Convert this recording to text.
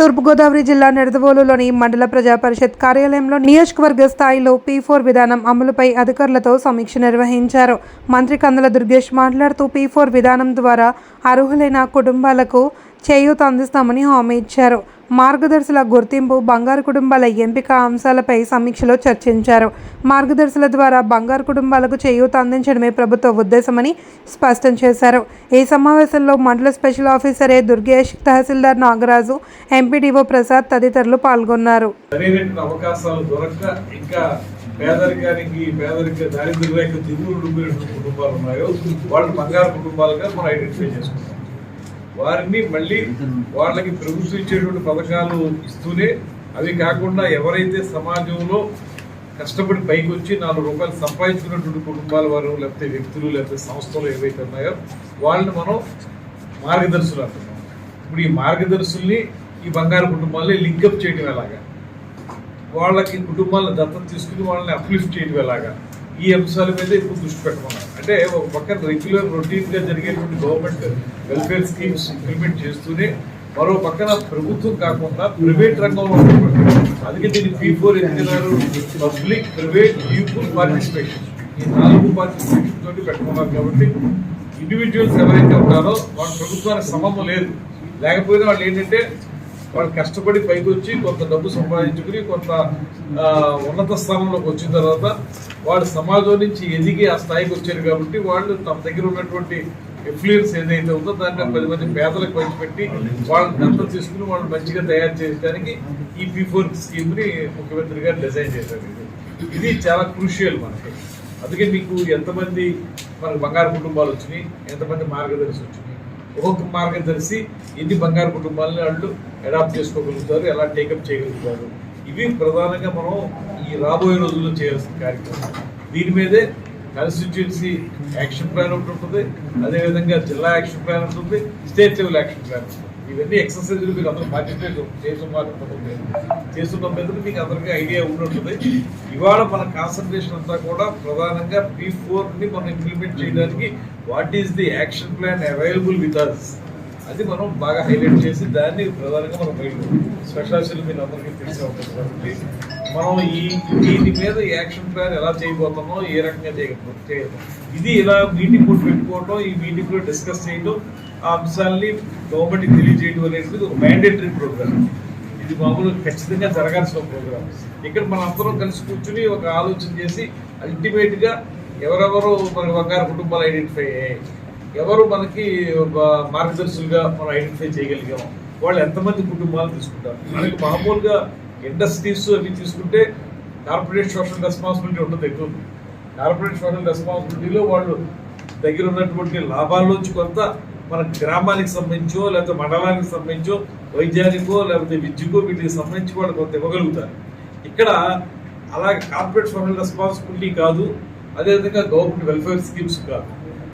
తూర్పుగోదావరి జిల్లా నిడదవోలులోని మండల ప్రజా పరిషత్ కార్యాలయంలో నియోజకవర్గ స్థాయిలో పీ ఫోర్ విధానం అమలుపై అధికారులతో సమీక్ష నిర్వహించారు. మంత్రి కందుల దుర్గేష్ మాట్లాడుతూ పీ ఫోర్ విధానం ద్వారా అర్హులైన కుటుంబాలకు చేయూత అందిస్తామని హామీ ఇచ్చారు. మార్గదర్శుల గుర్తింపు బంగారు కుటుంబాల ఎంపిక అంశాలపై సమీక్షలో చర్చించారు. మార్గదర్శుల ద్వారా బంగారు కుటుంబాలకు చేయూత అందించడమే ప్రభుత్వ ఉద్దేశమని స్పష్టం చేశారు. ఈ సమావేశంలో మండల స్పెషల్ ఆఫీసర్ ఏ దుర్గేష్ తహసీల్దార్ నాగరాజు ఎంపీడీఓ ప్రసాద్ తదితరులు పాల్గొన్నారు. అవకాశాలు దొరక్క ఇంకా పేదరికానికి పేదరిక దారిద్ర్య రేఖ దిగులు ఉండిపోయినటువంటి కుటుంబాలు ఉన్నాయో వాళ్ళు బంగారు కుటుంబాలుగా మనం ఐడెంటిఫై చేసుకుంటాం. వారిని మళ్ళీ వాళ్ళకి ప్రభుత్వం ఇచ్చేటువంటి పథకాలు ఇస్తూనే అవి కాకుండా ఎవరైతే సమాజంలో కష్టపడి పైకి వచ్చి నాలుగు రూపాయలు సంపాదించుకున్నటువంటి కుటుంబాల వారు లేకపోతే వ్యక్తులు లేకపోతే సంస్థలు ఏవైతే ఉన్నాయో వాళ్ళని మనం మార్గదర్శులు అంటున్నాం. ఇప్పుడు ఈ మార్గదర్శుల్ని ఈ బంగారు కుటుంబాలని లింకప్ చేయడం ఎలాగా? వాళ్ళకి కుటుంబాలను దత్తత తీసుకుని వాళ్ళని అప్లిఫ్ట్ చేయడం ఎలాగా? ఈ అంశాల మీద ఇప్పుడు దృష్టి పెట్టమన్నారు. అంటే ఒక పక్కన రెగ్యులర్ రొటీన్గా జరిగేటువంటి గవర్నమెంట్ వెల్ఫేర్ స్కీమ్స్ ఇంప్లిమెంట్ చేస్తూనే మరో పక్కన ప్రభుత్వం కాకుండా ప్రైవేట్ రంగంలో అందుకే దీన్ని పీ ఫోర్ ఎందుకున్నారు పబ్లిక్ ప్రైవేట్ పీపుల్ పార్టిసిపేషన్ ఈ నాలుగు పార్టిసిపేషన్ తోటి పెట్టుకున్నారు కాబట్టి ఇండివిజువల్స్ ఎవరైతే ఉన్నారో వాళ్ళ ప్రభుత్వానికి సమం లేదు. లేకపోయినా వాళ్ళు ఏంటంటే వాళ్ళు కష్టపడి పైకి వచ్చి కొంత డబ్బు సంపాదించుకుని కొంత ఉన్నత స్థానంలోకి వచ్చిన తర్వాత వాళ్ళు సమాజం నుంచి ఎదిగి ఆ స్థాయికి వచ్చారు కాబట్టి వాళ్ళు తమ దగ్గర ఉన్నటువంటి ఇన్ఫ్లుయెన్స్ ఏదైతే ఉందో దాన్ని పది మంది పేదలకు పంచిపెట్టి వాళ్ళని దత్తత తీసుకుని వాళ్ళని మంచిగా తయారు చేయడానికి ఈ పీ ఫోర్ స్కీమ్ని ముఖ్యమంత్రి గారు డిజైన్ చేశారు ఇది. ఇది చాలా క్రూషియల్ మనకి అందుకే మీకు ఎంతమంది మనకు బంగారు కుటుంబాలు వచ్చినాయి ఎంతమంది మార్గదర్శి వచ్చినాయి ఒక్కొక్క మార్గదర్శి ఎన్ని బంగారు కుటుంబాలని వాళ్ళు అడాప్ట్ చేసుకోగలుగుతారు ఎలా టేకప్ చేయగలుగుతారు. ఇవి ప్రధానంగా మనం ఈ రాబోయే రోజుల్లో చేయాల్సిన కార్యక్రమం. దీని మీదే కాన్స్టిట్యున్సీ యాక్షన్ ప్లాన్ ఒకటి ఉంటుంది అదేవిధంగా జిల్లా యాక్షన్ ప్లాన్ ఉంటుంది స్టేట్ లెవెల్ యాక్షన్ ప్లాన్ ఉంటుంది. ఇవన్నీ ఎక్సర్సైజ్లు మీరు అందరూ పార్టిసిపేట్ చేస్తున్నారు చేస్తున్న మీద మీకు అందరికీ ఐడియా ఉండుంటుంది. ఇవాళ మన కాన్సన్ట్రేషన్ అంతా కూడా ప్రధానంగా పీ ఫోర్ని మనం ఇంప్లిమెంట్ చేయడానికి what is the action plan available with us అది మనం బాగా హైలైట్ చేసి దాన్ని ప్రధానంగా మనం బయట స్పెషాలిస్టులు మీరు అందరికీ తెలిసే ఉంటుంది కాబట్టి మనం ఈ దీని మీద యాక్షన్ ప్లాన్ ఎలా చేయబోతామో ఏ రకంగా చేయకపో ఇది ఇలా మీటింగ్ కూడా పెట్టుకోవటం ఈ మీటింగ్లో డిస్కస్ చేయడం అంశాలని గవర్నమెంట్కి తెలియజేయడం అనేది ఒక మ్యాండేటరీ ప్రోగ్రామ్ ఇది మామూలు ఖచ్చితంగా జరగాల్సిన ప్రోగ్రామ్ ఇక్కడ మన అందరం కలిసి కూర్చుని ఒక ఆలోచన చేసి అల్టిమేట్గా ఎవరెవరు మన బంగారు కుటుంబాలు ఐడెంటిఫై అయ్యాయి. ఎవరు మనకి మార్గదర్శులుగా మనం ఐడెంటిఫై చేయగలిగాం. వాళ్ళు ఎంతమంది కుటుంబాలు తీసుకుంటారు. మనకి మామూలుగా ఇండస్ట్రీస్ అవి తీసుకుంటే కార్పొరేట్ సోషల్ రెస్పాన్సిబిలిటీ ఉంటుంది ఎక్కువ. కార్పొరేట్ సోషల్ రెస్పాన్సిబిలిటీలో వాళ్ళు దగ్గర ఉన్నటువంటి లాభాల్లోంచి కొంత మన గ్రామానికి సంబంధించో లేకపోతే మండలానికి సంబంధించో వైద్యానికో లేకపోతే విద్యకో వీటికి సంబంధించి వాళ్ళు కొంత ఇవ్వగలుగుతారు. ఇక్కడ అలాగే కార్పొరేట్ సోషల్ రెస్పాన్సిబిలిటీ కాదు అదేవిధంగా గవర్నమెంట్ వెల్ఫేర్ స్కీమ్స్ కాదు.